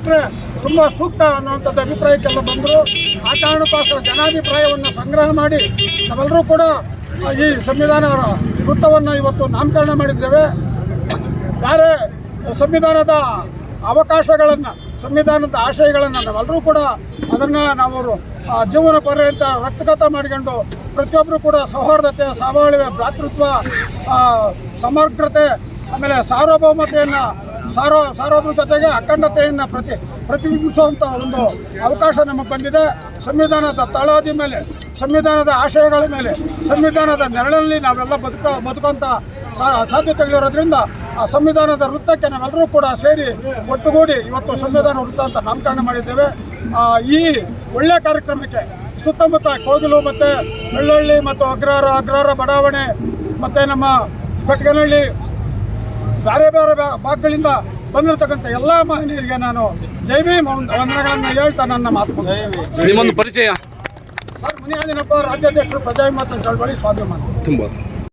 ಬಿಟ್ಟರೆ ತುಂಬ ಸೂಕ್ತ ಅನ್ನುವಂಥದ್ದು ಅಭಿಪ್ರಾಯಕ್ಕೆಲ್ಲ ಬಂದರು. ಆ ಕಾರಣಕ್ಕೋಸ್ಕರ ಜನಾಭಿಪ್ರಾಯವನ್ನು ಸಂಗ್ರಹ ಮಾಡಿ ನಾವೆಲ್ಲರೂ ಕೂಡ ಈ ಸಂವಿಧಾನ ವೃತ್ತವನ್ನು ಇವತ್ತು ನಾಮಕರಣ ಮಾಡಿದ್ದೇವೆ. ಬೇರೆ ಸಂವಿಧಾನದ ಅವಕಾಶಗಳನ್ನು, ಸಂವಿಧಾನದ ಆಶಯಗಳನ್ನು ನಾವೆಲ್ಲರೂ ಕೂಡ ಅದನ್ನು ನಾವು ಜೀವನ ಪರ್ಯಂತ ರಕ್ತಗತ ಮಾಡಿಕೊಂಡು ಪ್ರತಿಯೊಬ್ಬರು ಕೂಡ ಸೌಹಾರ್ದತೆ, ಸಬಾಳ್ವೆ, ಭ್ರಾತೃತ್ವ ಸಮಗ್ರತೆ, ಆಮೇಲೆ ಸಾರ್ವಭೌಮತೆಯನ್ನು ಸಾರ್ವ ಸಾರೋದ್ರ ಜೊತೆಗೆ ಅಖಂಡತೆಯನ್ನು ಪ್ರತಿ ಪ್ರತಿಬಿಂಬಿಸುವಂಥ ಒಂದು ಅವಕಾಶ ನಮಗೆ ಬಂದಿದೆ. ಸಂವಿಧಾನದ ತಳಹದಿ ಮೇಲೆ, ಸಂವಿಧಾನದ ಆಶಯಗಳ ಮೇಲೆ, ಸಂವಿಧಾನದ ನೆರಳಲ್ಲಿ ನಾವೆಲ್ಲ ಬದುಕ ಬದುಕುವಂಥ ಸಾಧ್ಯತೆಗಳಿರೋದ್ರಿಂದ ಆ ಸಂವಿಧಾನದ ವೃತ್ತಕ್ಕೆ ನಾವೆಲ್ಲರೂ ಕೂಡ ಸೇರಿ ಒಟ್ಟುಗೂಡಿ ಇವತ್ತು ಸಂವಿಧಾನ ವೃತ್ತ ಅಂತ ನಾಮಕರಣ ಮಾಡಿದ್ದೇವೆ. ಈ ಒಳ್ಳೆಯ ಕಾರ್ಯಕ್ರಮಕ್ಕೆ ಸುತ್ತಮುತ್ತ ಕೋಗಿಲು ಮತ್ತು ಬೆಳ್ಳಳ್ಳಿ ಮತ್ತು ಅಗ್ರಹಾರ ಅಗ್ರಹಾರ ಬಡಾವಣೆ ಮತ್ತು ನಮ್ಮ ಕಟ್ಗನಹಳ್ಳಿ ಬೇರೆ ಬೇರೆ ಬಾ- ಭಾಗಗಳಿಂದ ಬಂದಿರತಕ್ಕಂಥ ಎಲ್ಲ ಮಹನೀಯರಿಗೆ ನಾನು ಜೈ ಭೀಮ್ ವಂದ- ವಂದನೆಗಳನ್ನು ಹೇಳ್ತಾ ನನ್ನ ಮಾತು. ನಿಮ್ಮೊಂದು ಪರಿಚಯ? ಸರ್ ಮುನಿಯಾಜಿನಪ್ಪ ರಾಜ್ಯಾಧ್ಯಕ್ಷರು ಪ್ರಜಾವಿಮತ ಚಳವಳಿ ಸ್ವಾಭಿಮಾನ. ತುಂಬ.